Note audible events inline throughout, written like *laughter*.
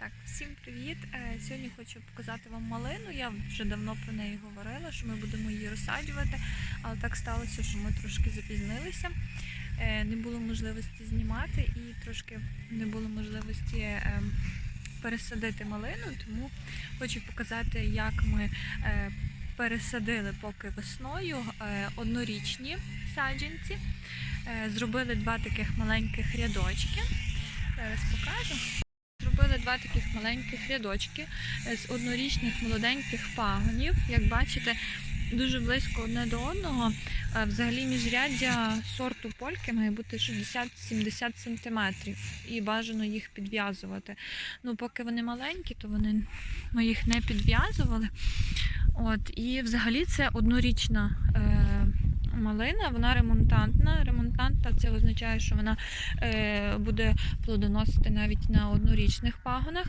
Так, всім привіт! Е, Сьогодні хочу показати вам малину. Я вже давно про неї говорила, що ми будемо її розсаджувати, але так сталося, що ми трошки запізнилися. Е, Не було можливості знімати і трошки не було можливості е, пересадити малину, тому хочу показати, як ми пересадили поки весною однорічні саджанці. Зробили два таких маленьких рядочки. Зараз покажу. Два таких маленьких рядочки е, з однорічних молоденьких пагонів. Як бачите, дуже близько одне до одного. Е, Взагалі міжряддя сорту польки має бути 60-70 см і бажано їх підв'язувати. Ну, поки вони маленькі, то вони ми їх не підв'язували. От, і взагалі це однорічна е, малина, вона ремонтантна. Ремонтантна це означає, що вона е, буде плодоносити навіть на однорічних пагонах.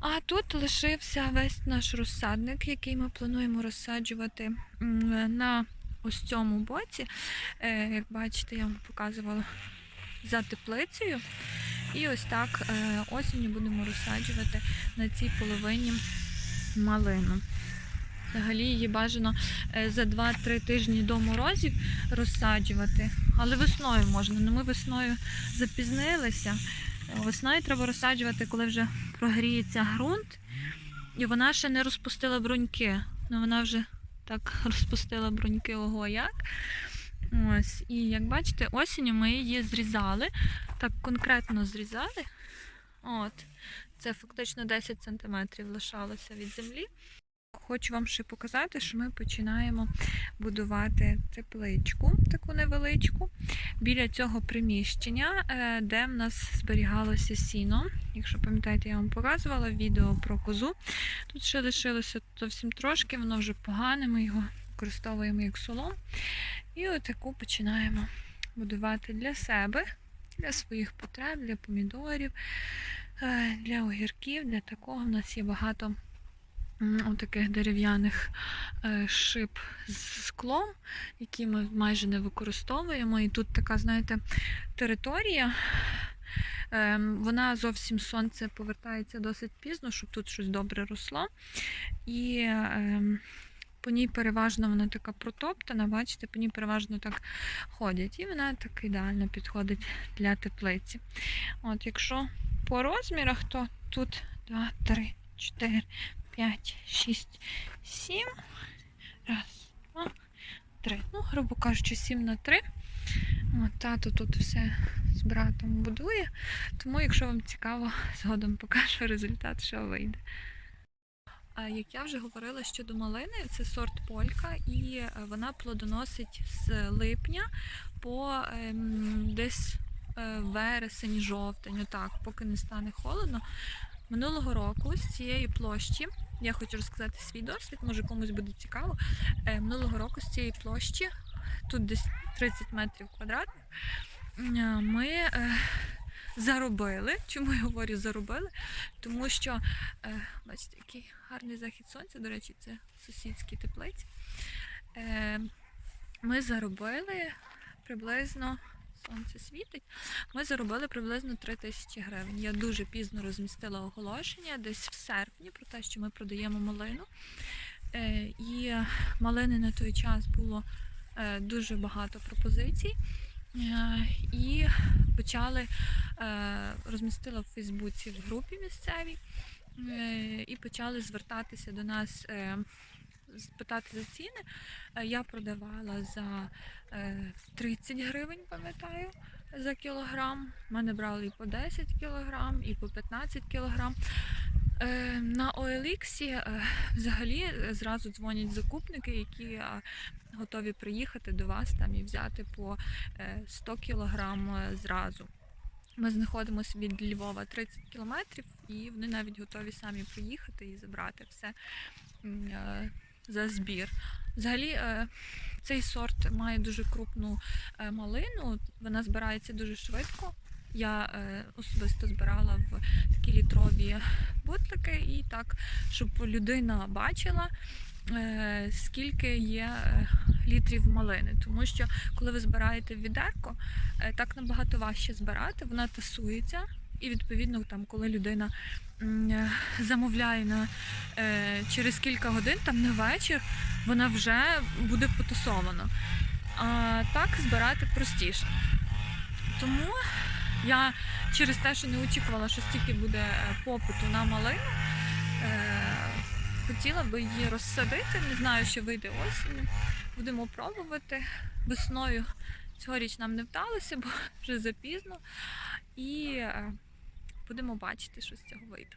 А тут лишився весь наш розсадник, який ми плануємо розсаджувати на ось цьому боці. Е, Як бачите, я вам показувала за теплицею. І ось так е, осінню будемо розсаджувати на цій половині малину. Взагалі її бажано е, за 2-3 тижні до морозів розсаджувати, але весною можна. Ну ми весною запізнилися. Весною треба розсаджувати, коли вже прогріється ґрунт, і вона ще не розпустила бруньки. Ну вона вже так *laughs* розпустила бруньки, ого як. Ось. І як бачите, осінню ми її зрізали, так конкретно зрізали. От. Це фактично 10 см лишалося від землі. Хочу вам ще показати, що ми починаємо будувати тепличку, таку невеличку, біля цього приміщення, е, де в нас зберігалося сіно. Якщо пам'ятаєте, я вам показувала відео про козу. Тут ще лишилося зовсім трошки, воно вже погане, ми його використовуємо як солом. І отаку починаємо будувати для себе, для своїх потреб, для помідорів, е, для огірків, для такого. У нас є багато м, таких дерев'яних е, шип з склом, які ми майже не використовуємо. І тут така, знаєте, територія. Ем, Вона зовсім сонце повертається досить пізно, щоб тут щось добре росло. І ем, по ній переважно вона така протоптана, бачите, по ній переважно так ходять. І вона так ідеально підходить для теплиці. От, якщо по розмірах, то тут 2, 3, 4, 5, 6, 7. Раз, два, три. Ну, грубо кажучи, 7 на 3. От, тато тут все з братом будує. Тому, якщо вам цікаво, згодом покажу результат, що вийде. Як я вже говорила щодо малини, це сорт полька, і е, вона плодоносить з липня по ем, десь е, вересень, жовтень, отак, поки не стане холодно. Минулого року з цієї площі, я хочу розказати свій досвід, може комусь буде цікаво. Е, минулого року з цієї площі, тут десь 30 метрів квадратних, е, ми е, заробили. Чому я говорю заробили? Тому що, бачите, який гарний захід сонця, до речі, це сусідські теплиці. Ми заробили приблизно. Сонце світить. Ми заробили приблизно 3 тисячі гривень. Я дуже пізно розмістила оголошення, десь в серпні, про те, що ми продаємо малину. Е, І малини на той час було е, дуже багато пропозицій. Е, І почали розмістила в Фейсбуці в групі місцевій і почали звертатися до нас. Е, Спитати за ціни, Е, я продавала за е, 30 гривень, пам'ятаю, за кілограм. Мене брали і по 10 кілограм, і по 15 кілограм. Е, На OLX е, взагалі е, зразу дзвонять закупники, які е, готові приїхати до вас там і взяти по е, 100 кілограм е, зразу. Ми знаходимося від Львова 30 кілометрів, і вони навіть готові самі приїхати і забрати все е, за збір. Взагалі, е, цей сорт має дуже крупну е, малину, вона збирається дуже швидко. Я е, особисто збирала в такі літрові бутлики і так, щоб людина бачила, скільки є літрів малини. Тому що коли ви збираєте відерко, так набагато важче збирати, вона тасується. І відповідно, там, коли людина е, на через кілька годин, там на вечір, вона вже буде потасована. А так збирати простіше. Тому я через те, що не очікувала, що стільки буде е, попиту на малину, е, хотіла би її розсадити. Не знаю, що вийде осінню. Будемо пробувати. Весною цьогоріч нам не вдалося, бо вже запізно. І е, будемо бачити, що з цього вийде.